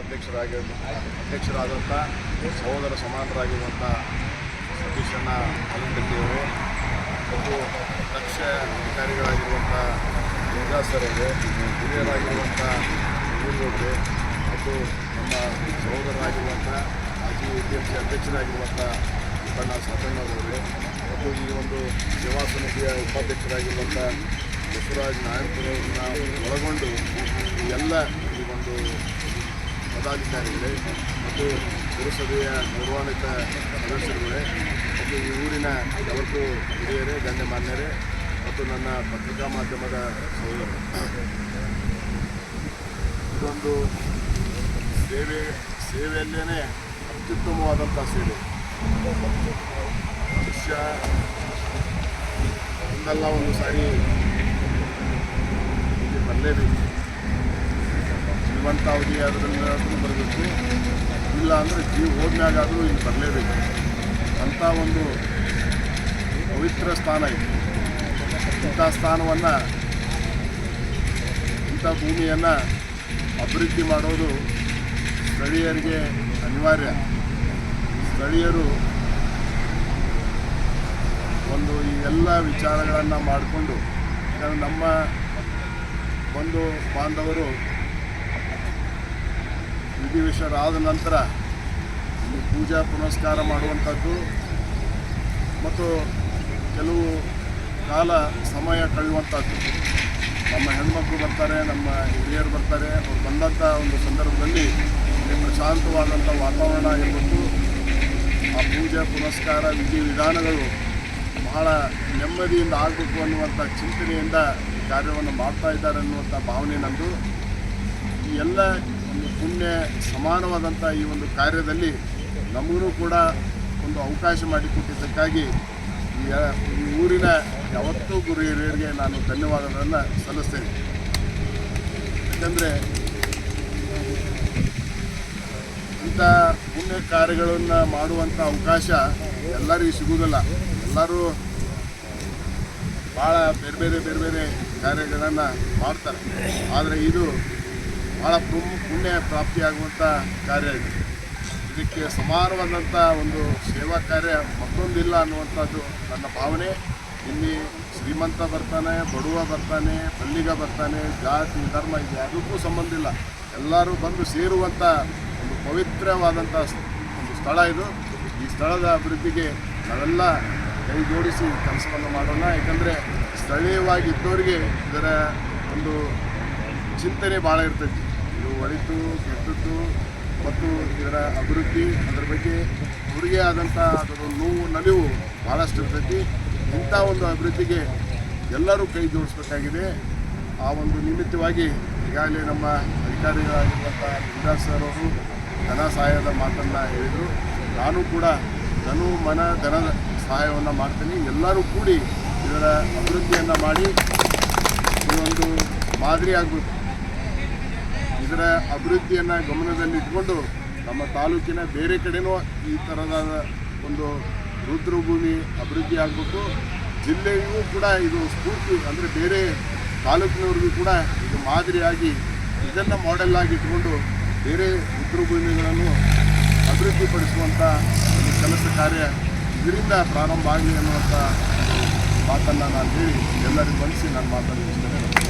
ಅಧ್ಯಕ್ಷರಾಗಿ ಅಧ್ಯಕ್ಷರಾದಂಥ ಸಹೋದರ ಸಮಾನರಾಗಿರುವಂಥ ಸತೀಶಣ್ಣ ಅಲಂಕಟ್ಟಿಯವರು ಮತ್ತು ದಕ್ಷ ಅಧಿಕಾರಿಗಳಾಗಿರುವಂಥ ಸರ್ ಅವರು ಹಿರಿಯರಾಗಿರುವಂಥ ಊರುಗೌಡ್ರೆ ಮತ್ತು ನಮ್ಮ ಸಹೋದರರಾಗಿರುವಂಥ ಮಾಜಿ ಎ ಪಿ ಎಂ ಸಿ ಅಧ್ಯಕ್ಷರಾಗಿರುವಂಥ ಬಣ್ಣ ಸಾತಣ್ಣವರವರೇ ಮತ್ತು ಈ ಒಂದು ಸೇವಾ ಸಮಿತಿಯ ಉಪಾಧ್ಯಕ್ಷರಾಗಿರುವಂಥ ಬಸವರಾಜ್ ನಾಯಕರವರನ್ನ ಒಳಗೊಂಡು ಎಲ್ಲ ಈ ಒಂದು ಪದಾಧಿಕಾರಿಗಳೇ ಮತ್ತು ಪುರಸಭೆಯ ಗೌರವಾನ್ವಿತ ಸದಸ್ಯರುಗಳೇ, ಮತ್ತು ಈ ಊರಿನ ಎಲ್ಲರಿಗೂ ಹಿರಿಯರೇ, ಗಣ್ಯಮಾನ್ಯರೇ, ಮತ್ತು ನನ್ನ ಪತ್ರಿಕಾ ಮಾಧ್ಯಮದ ಸಹೋದರರು. ಇದೊಂದು ಸೇವೆ ಸೇವೆಯಲ್ಲೇ ಅತ್ಯುತ್ತಮವಾದಂಥ ಸೇವೆ. ಮನುಷ್ಯ ಒಂದಲ್ಲ ಒಂದು ಸಾರಿ ಇಲ್ಲಿ ಬರಲೇಬೇಕು. ಜೀವಂತಾವಧಿ ಅದರಿಂದ ಬರಬೇಕು. ಇಲ್ಲ ಅಂದರೆ ಜೀವ ಹೋದ್ಮ್ಯಾಗಾದರೂ ಇಲ್ಲಿ ಬರಲೇಬೇಕು. ಅಂಥ ಒಂದು ಪವಿತ್ರ ಸ್ಥಾನ ಇದೆ. ಇಂಥ ಸ್ಥಾನವನ್ನು, ಇಂಥ ಭೂಮಿಯನ್ನು ಅಭಿವೃದ್ಧಿ ಮಾಡೋದು ಸ್ಥಳೀಯರಿಗೆ ಅನಿವಾರ್ಯ. ಸ್ಥಳೀಯರು ಒಂದು ಈ ಎಲ್ಲ ವಿಚಾರಗಳನ್ನು ಮಾಡಿಕೊಂಡು ನಮ್ಮ ಬಂಧು ಬಾಂಧವರು ವಿಧಿವಿಷರಾದ ನಂತರ ಪೂಜಾ ಪುನಸ್ಕಾರ ಮಾಡುವಂಥದ್ದು ಮತ್ತು ಕೆಲವು ಕಾಲ ಸಮಯ ಕಳೆಯುವಂಥದ್ದು. ನಮ್ಮ ಹೆಣ್ಮಕ್ಳು ಬರ್ತಾರೆ, ನಮ್ಮ ಹಿರಿಯರು ಬರ್ತಾರೆ, ಅವ್ರು ಬಂದಂಥ ಒಂದು ಸಂದರ್ಭದಲ್ಲಿ ಇಲ್ಲಿ ಪ್ರಶಾಂತವಾದಂಥ ವಾತಾವರಣ ಆಗಿರ್ಬೋದು. ಆ ಪೂಜೆ, ಪುನಸ್ಕಾರ, ವಿಧಿ ವಿಧಾನಗಳು ಬಹಳ ನೆಮ್ಮದಿಯಿಂದ ಆಗಬೇಕು ಅನ್ನುವಂಥ ಚಿಂತನೆಯಿಂದ ಈ ಕಾರ್ಯವನ್ನು ಮಾಡ್ತಾ ಇದ್ದಾರೆ ಅನ್ನುವಂಥ ಭಾವನೆ ನಂದು ಈ ಎಲ್ಲ ಒಂದು ಪುಣ್ಯ, ಸಮಾನವಾದಂಥ ಈ ಒಂದು ಕಾರ್ಯದಲ್ಲಿ ನಮಗೂ ಕೂಡ ಒಂದು ಅವಕಾಶ ಮಾಡಿಕೊಟ್ಟಿದ್ದಕ್ಕಾಗಿ ಈ ಊರಿನ ಯಾವತ್ತೂ ಗುರು ಹಿರಿಯರಿಗೆ ನಾನು ಧನ್ಯವಾದಗಳನ್ನು ಸಲ್ಲಿಸ್ತೇನೆ. ಯಾಕಂದರೆ ಇಂಥ ಪುಣ್ಯ ಕಾರ್ಯಗಳನ್ನು ಮಾಡುವಂಥ ಅವಕಾಶ ಎಲ್ಲರಿಗೂ ಸಿಗುವುದಿಲ್ಲ. ಎಲ್ಲರೂ ಭಾಳ ಬೇರೆ ಬೇರೆ ಬೇರೆ ಬೇರೆ ಕಾರ್ಯಗಳನ್ನು ಮಾಡ್ತಾರೆ. ಆದರೆ ಇದು ಭಾಳ ಪುಣ್ಯ ಪ್ರಾಪ್ತಿಯಾಗುವಂಥ ಕಾರ್ಯ ಇದೆ. ಇದಕ್ಕೆ ಸುಮಾರುವಾದಂಥ ಒಂದು ಸೇವಾ ಕಾರ್ಯ ಮತ್ತೊಂದಿಲ್ಲ ಅನ್ನುವಂಥದ್ದು ನನ್ನ ಭಾವನೆ. ಇಲ್ಲಿ ಶ್ರೀಮಂತ ಬರ್ತಾನೆ, ಬಡವ ಬರ್ತಾನೆ, ಬಲ್ಲಿಗ ಬರ್ತಾನೆ, ಜಾತಿ, ಧರ್ಮ ಇದು ಯಾವುದಕ್ಕೂ ಸಂಬಂಧ ಇಲ್ಲ. ಎಲ್ಲರೂ ಬಂದು ಸೇರುವಂಥ ಪವಿತ್ರವಾದಂಥ ಒಂದು ಸ್ಥಳ ಇದು. ಈ ಸ್ಥಳದ ಅಭಿವೃದ್ಧಿಗೆ ನಾವೆಲ್ಲ ಕೈ ಜೋಡಿಸಿ ಕೆಲಸವನ್ನು ಮಾಡೋಣ. ಯಾಕಂದರೆ ಸ್ಥಳೀಯವಾಗಿ ಇದ್ದವರಿಗೆ ಇದರ ಒಂದು ಚಿಂತನೆ ಭಾಳ ಇರ್ತೈತಿ. ಇದು ಒಳಿತು ಕೆಟ್ಟದ್ದು ಮತ್ತು ಇದರ ಅಭಿವೃದ್ಧಿ ಅದರ ಬಗ್ಗೆ ಅವರಿಗೆ ಆದಂಥ ಅದರ ನೋವು, ನಲಿವು ಭಾಳಷ್ಟು ಇರ್ತೈತಿ. ಇಂಥ ಒಂದು ಅಭಿವೃದ್ಧಿಗೆ ಎಲ್ಲರೂ ಕೈ ಜೋಡಿಸ್ಬೇಕಾಗಿದೆ. ಆ ಒಂದು ನಿಮಿತ್ತವಾಗಿ ಈಗಾಗಲೇ ನಮ್ಮ ಅಧಿಕಾರಿಗಳಾಗಿರುವಂಥ ಲಿಂಗರಾಜ್ ಸರ್ ಅವರು ಧನ ಸಹಾಯದ ಮಾತನ್ನು ಹೇಳಿದರು. ನಾನು ಕೂಡ ಧನು, ಮನ ಧನದ ಸಹಾಯವನ್ನು ಮಾಡ್ತೀನಿ. ಎಲ್ಲರೂ ಕೂಡಿ ಇದರ ಅಭಿವೃದ್ಧಿಯನ್ನು ಮಾಡಿ ಇದೊಂದು ಮಾದರಿ ಆಗಬೇಕು. ಇದರ ಅಭಿವೃದ್ಧಿಯನ್ನು ಗಮನದಲ್ಲಿಟ್ಕೊಂಡು ನಮ್ಮ ತಾಲೂಕಿನ ಬೇರೆ ಕಡೆನೂ ಈ ಥರದ ಒಂದು ರುದ್ರಭೂಮಿ ಅಭಿವೃದ್ಧಿ ಆಗಬೇಕು. ಜಿಲ್ಲೆಯೂ ಕೂಡ ಇದು ಸ್ಫೂರ್ತಿ ಅಂದರೆ ಬೇರೆ ತಾಲೂಕಿನವ್ರಿಗೂ ಕೂಡ ಇದು ಮಾದರಿಯಾಗಿ ಇದನ್ನು ಮಾಡೆಲ್ ಆಗಿ ಇಟ್ಕೊಂಡು ಬೇರೆ ರುದ್ರಭೂಮಿಗಳನ್ನು ಅಭಿವೃದ್ಧಿಪಡಿಸುವಂಥ ಒಂದು ಕೆಲಸ ಕಾರ್ಯ ಇದರಿಂದ ಪ್ರಾರಂಭ ಆಗಲಿ ಅನ್ನುವಂಥ ಮಾತನ್ನು ನಾನು ಹೇಳಿ ಎಲ್ಲರಿಗೂ ಬಳಸಿ ನಾನು ಇಷ್ಟಪಡ್ತೀನಿ